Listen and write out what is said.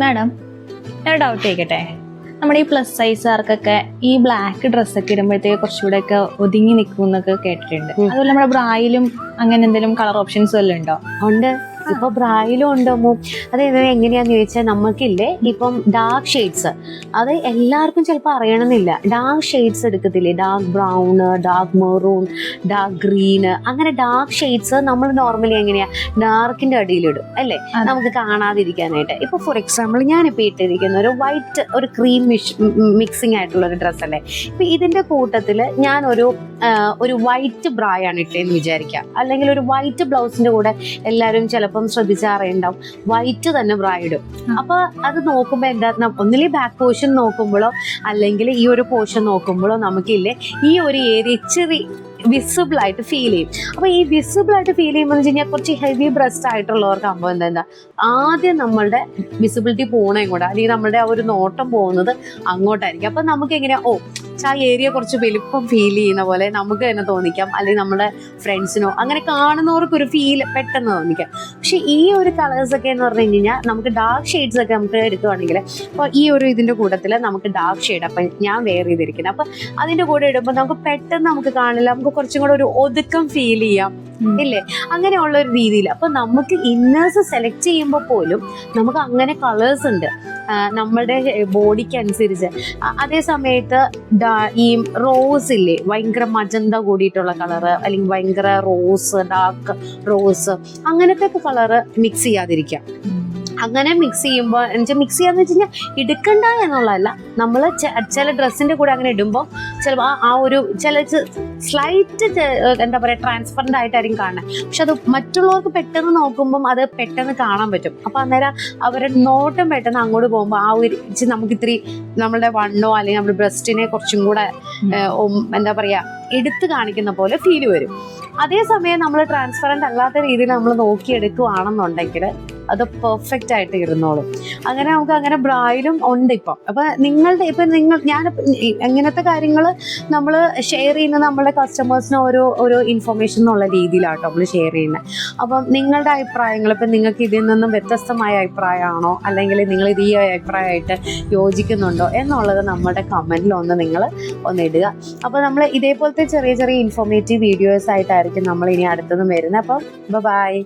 Madam ഞാൻ doubt ചോദിക്കട്ടെ? നമ്മുടെ ഈ പ്ലസ് സൈസുകാർക്കൊക്കെ ഈ ബ്ലാക്ക് ഡ്രസ്സൊക്കെ ഇടുമ്പോഴത്തേക്ക് കുറച്ചുകൂടെ ഒക്കെ ഒതുങ്ങി നിൽക്കും എന്നൊക്കെ കേട്ടിട്ടുണ്ട്. അതുപോലെ നമ്മുടെ ബ്രായിലും അങ്ങനെ എന്തെങ്കിലും കളർ ഓപ്ഷൻസ് വല്ലതും ഉണ്ടോ? ഉണ്ട്. ഇപ്പൊ ബ്രായിലും ഉണ്ടോ അതായത് എങ്ങനെയാന്ന് ചോദിച്ചാൽ നമുക്കില്ലേ ഇപ്പം ഡാർക്ക് ഷെയ്ഡ്സ് അത് എല്ലാവർക്കും ചിലപ്പോൾ അറിയണമെന്നില്ല. Dark shades എടുക്കത്തില്ലേ? Dark brown dark maroon dark green അങ്ങനെ ഡാർക്ക് ഷെയ്ഡ്സ് നമ്മൾ നോർമലി എങ്ങനെയാ? ഡാർക്കിന്റെ അടിയിലിടും അല്ലേ? നമുക്ക് കാണാതിരിക്കാനായിട്ട്. ഇപ്പൊ ഫോർ എക്സാമ്പിൾ ഞാനിപ്പോൾ ഇട്ടിരിക്കുന്ന ഒരു വൈറ്റ് ഒരു ക്രീം മിക്സിംഗ് ആയിട്ടുള്ള ഒരു ഡ്രസ്സ് അല്ലേ? ഇപ്പൊ ഇതിന്റെ കൂട്ടത്തിൽ ഞാൻ ഒരു ഒരു വൈറ്റ് ബ്രായാണ് ഇട്ടേന്ന് വിചാരിക്കാം. അല്ലെങ്കിൽ ഒരു വൈറ്റ് ബ്ലൗസിന്റെ കൂടെ എല്ലാവരും ചിലപ്പം ശ്രദ്ധിച്ചാറുണ്ടാവും വൈറ്റ് തന്നെ ബ്രൈഡും. അപ്പൊ അത് നോക്കുമ്പോ എന്താ ഒന്നിലെ ബാക്ക് പോർഷൻ നോക്കുമ്പോഴോ അല്ലെങ്കിൽ ഈ ഒരു പോർഷൻ നോക്കുമ്പോഴോ നമുക്കില്ലേ ഈ ഒരു ഏരിയ ഇച്ചിരി വിസിബിൾ ആയിട്ട് ഫീൽ ചെയ്യും. അപ്പൊ ഈ വിസിബിൾ ആയിട്ട് ഫീൽ ചെയ്യുമ്പോൾ വെച്ച് കഴിഞ്ഞാൽ കുറച്ച് ഹെവി ബ്രസ്റ്റ് ആയിട്ടുള്ളവർക്ക് ആകുമ്പോൾ എന്താ എന്താ ആദ്യം നമ്മളുടെ വിസിബിലിറ്റി പോകണേ കൂടെ അല്ലെങ്കിൽ നമ്മുടെ ആ ഒരു നോട്ടം പോകുന്നത് അങ്ങോട്ടായിരിക്കും. അപ്പൊ നമുക്ക് എങ്ങനെയാ ഓ ആ ഏരിയ കുറച്ച് വലുപ്പം ഫീൽ ചെയ്യുന്ന പോലെ നമുക്ക് തന്നെ തോന്നിക്കാം. അല്ലെങ്കിൽ നമ്മുടെ ഫ്രണ്ട്സിനോ അങ്ങനെ കാണുന്നവർക്ക് ഒരു ഫീൽ പെട്ടെന്ന് തോന്നിക്കാം. പക്ഷെ ഈ ഒരു കളേഴ്സ് ഒക്കെ എന്ന് പറഞ്ഞു കഴിഞ്ഞാൽ നമുക്ക് ഡാർക്ക് ഷെയ്ഡ്സ് ഒക്കെ നമുക്ക് എടുക്കുകയാണെങ്കിൽ അപ്പോൾ ഈ ഒരു ഇതിന്റെ കൂട്ടത്തിൽ നമുക്ക് ഡാർക്ക് ഷെയ്ഡ് അപ്പം ഞാൻ വെയർ ചെയ്തിരിക്കുന്നത്. അപ്പൊ അതിന്റെ കൂടെ ഇടുമ്പോൾ നമുക്ക് പെട്ടെന്ന് നമുക്ക് കാണില്ല. നമുക്ക് കുറച്ചും കൂടെ ഒരു ഒതുക്കം ഫീൽ ചെയ്യാം. ഇല്ലേ? അങ്ങനെയുള്ള ഒരു രീതിയിൽ. അപ്പൊ നമുക്ക് ഇന്നേഴ്സ് സെലക്ട് ചെയ്യുമ്പോൾ പോലും നമുക്ക് അങ്ങനെ കളേഴ്സ് ഉണ്ട്. നമ്മുടെ ബോഡിക്ക് അനുസരിച്ച് അതേ സമയത്ത് ഈ റോസ് ഇല്ലേ ഭയങ്കര മജന്ത കൂടിയിട്ടുള്ള കളറ് അല്ലെങ്കിൽ ഭയങ്കര റോസ് ഡാർക്ക് റോസ് അങ്ങനത്തെ കളറ് മിക്സ് ചെയ്യാതിരിക്കാം അങ്ങനെ മിക്സ് ചെയ്യുമ്പോൾ എന്നുവെച്ചാൽ മിക്സ് ചെയ്യാന്ന് വെച്ച് കഴിഞ്ഞാൽ എടുക്കണ്ട എന്നുള്ളതല്ല. നമ്മൾ ചില ഡ്രസ്സിന്റെ കൂടെ അങ്ങനെ ഇടുമ്പോൾ ചിലപ്പോൾ ആ ഒരു ചില സ്ലൈറ്റ് എന്താ പറയുക ട്രാൻസ്പെറന്റ് ആയിട്ടായിരിക്കും കാണുന്നത് പക്ഷെ അത് മറ്റുള്ളവർക്ക് പെട്ടെന്ന് നോക്കുമ്പം അത് പെട്ടെന്ന് കാണാൻ പറ്റും. അപ്പോൾ അന്നേരം അവരുടെ നോട്ടം പെട്ടെന്ന് അങ്ങോട്ട് പോകുമ്പോൾ ആ ഒരു നമുക്ക് ഇത്തിരി നമ്മളുടെ വണ്ണോ അല്ലെങ്കിൽ നമ്മുടെ ബ്രസ്റ്റിനെ കുറച്ചും കൂടെ എന്താ പറയുക എടുത്ത് കാണിക്കുന്ന പോലെ ഫീൽ വരും. അതേസമയം നമ്മൾ ട്രാൻസ്പെറന്റ് അല്ലാത്ത രീതിയിൽ നമ്മൾ നോക്കിയെടുക്കുകയാണെന്നുണ്ടെങ്കിൽ അത് പെർഫെക്റ്റ് ആയിട്ട് ഇരുന്നോളും. അങ്ങനെ നമുക്ക് അങ്ങനെ ബ്രായിലും ഉണ്ട് ഇപ്പം. അപ്പൊ നിങ്ങളുടെ ഇപ്പൊ നിങ്ങൾ ഞാൻ എങ്ങനത്തെ കാര്യങ്ങൾ നമ്മൾ ഷെയർ ചെയ്യുന്നത് നമ്മുടെ കസ്റ്റമേഴ്സിന് ഓരോ ഓരോ ഇൻഫർമേഷൻ എന്നുള്ള രീതിയിലാട്ടോ നമ്മൾ ഷെയർ ചെയ്യുന്നത്. അപ്പം നിങ്ങളുടെ അഭിപ്രായങ്ങൾ ഇപ്പം നിങ്ങൾക്ക് ഇതിൽ നിന്നും വ്യത്യസ്തമായ അഭിപ്രായമാണോ? അല്ലെങ്കിൽ നിങ്ങൾ ഇത് ഈ അഭിപ്രായമായിട്ട് യോജിക്കുന്നുണ്ടോ? എന്നുള്ളത് നമ്മുടെ കമന്റിൽ ഒന്ന് നിങ്ങൾ ഒന്ന് ഇടുക. അപ്പോൾ നമ്മൾ ഇതേപോലത്തെ ചെറിയ ചെറിയ ഇൻഫോർമേറ്റീവ് വീഡിയോസ് ആയിട്ടായിരിക്കും നമ്മൾ ഇനി അടുത്തതും വരുന്നത്. അപ്പം ബൈ